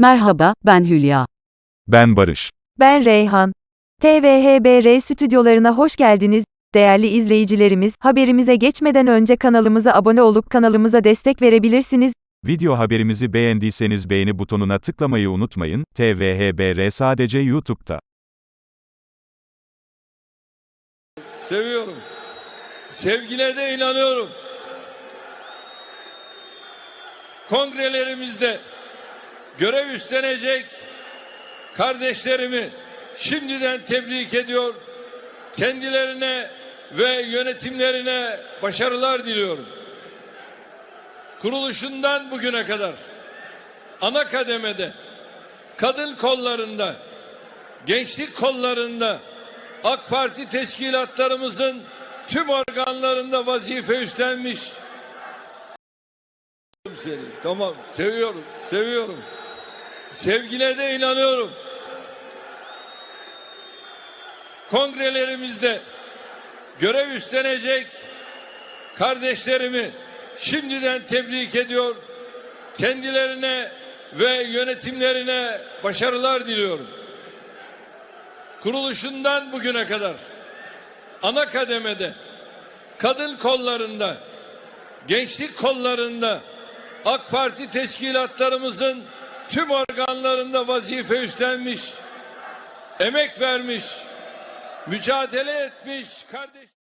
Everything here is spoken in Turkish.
Merhaba, ben Hülya. Ben Barış. Ben Reyhan. TVHBR stüdyolarına hoş geldiniz. Değerli izleyicilerimiz, haberimize geçmeden önce kanalımıza abone olup kanalımıza destek verebilirsiniz. Video haberimizi beğendiyseniz beğeni butonuna tıklamayı unutmayın. TVHBR sadece YouTube'da. Seviyorum. Sevgine de inanıyorum. Kongrelerimizde görev üstlenecek kardeşlerimi şimdiden tebrik ediyor. Kendilerine ve yönetimlerine başarılar diliyorum. Kuruluşundan bugüne kadar ana kademede kadın kollarında gençlik kollarında AK Parti teşkilatlarımızın tüm organlarında vazife üstlenmiş. Seni. Tamam, seviyorum, seviyorum. Sevgine de inanıyorum. Kongrelerimizde görev üstlenecek kardeşlerimi şimdiden tebrik ediyor. Kendilerine ve yönetimlerine başarılar diliyorum kuruluşundan bugüne kadar ana kademede kadın kollarında gençlik kollarında AK Parti teşkilatlarımızın tüm organlarında vazife üstlenmiş emek vermiş mücadele etmiş kardeş